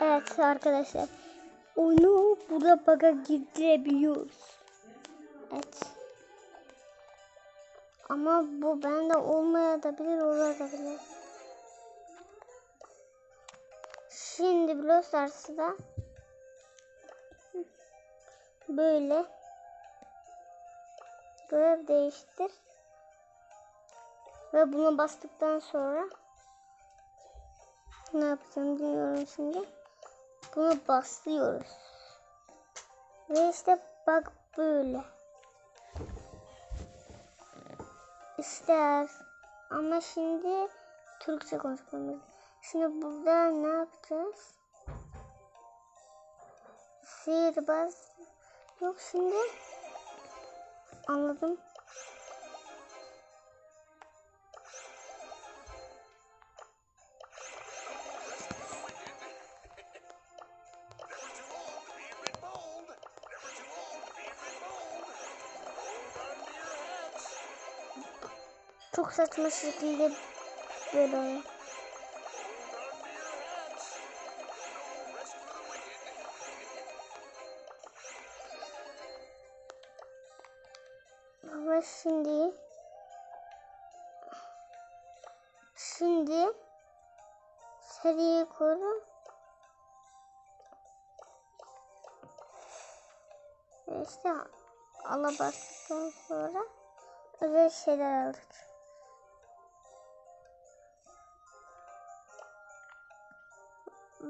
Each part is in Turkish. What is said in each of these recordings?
Evet arkadaşlar. Oyunu burada bug'a girdirebiliyoruz. Evet. Ama bu bende olmayabilir, olabilir. Şimdi Brawl Stars'da böyle görev değiştir ve bunu bastıktan sonra ne yapacağım bilmiyorum şimdi. Bunu basıyoruz. Ve işte bak böyle. İster. Ama şimdi Türkçe konuşmamız. Şimdi burada ne yapacağız? Sihirbaz. Yok şimdi. Anladım. Çok saçma şekilde böyle oluyor. Ama şimdi şimdi seriyi koru Ve işte ala bastıktan sonra özel şeyler aldık.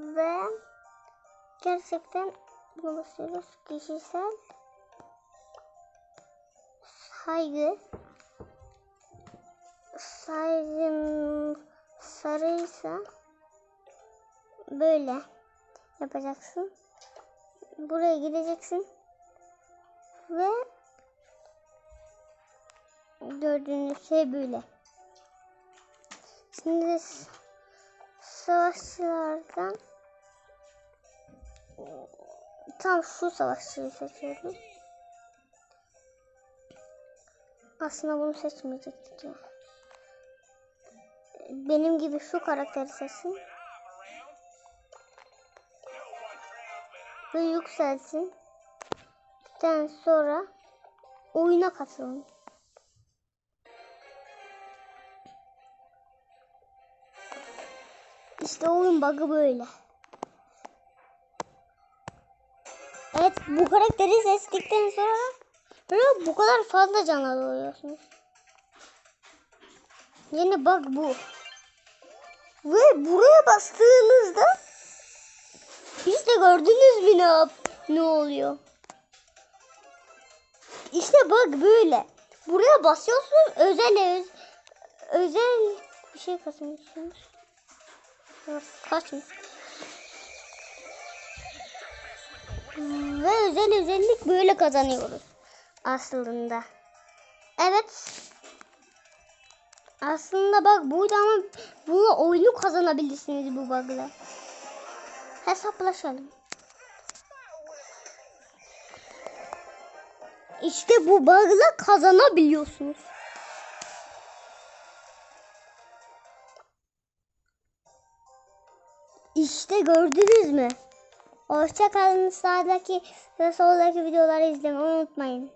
Ve gerçekten bunu. Kişisel saygı saygın sarıysa böyle yapacaksın. Buraya gideceksin ve gördüğünüz şey böyle. Şimdi savaşçılardan tam şu savaşçıyı seçiyorum. Aslında bunu seçmeyecektik ya. Benim gibi şu karakteri seçsin. Ve yükselsin. Den sonra oyuna katılın. İşte oyun bug'ı böyle. Evet bu karakteri seçtikten sonra böyle bu kadar fazla cana doğuyorsunuz. Yeni bug bu. Ve buraya bastığınızda işte gördünüz mü ne ne oluyor? İşte bak böyle. Buraya basıyorsun özel öz, özel bir şey. Yok, Kaçmış. Ve özel özellik böyle kazanıyoruz. Aslında. Evet. Aslında bak burada ama bunu oyunu kazanabilirsiniz bu bug'la. Hesaplaşalım. İşte bu bug'la kazanabiliyorsunuz. İşte gördünüz mü? Hoşça kalın. Sağdaki ve soldaki videoları izlemeyi unutmayın.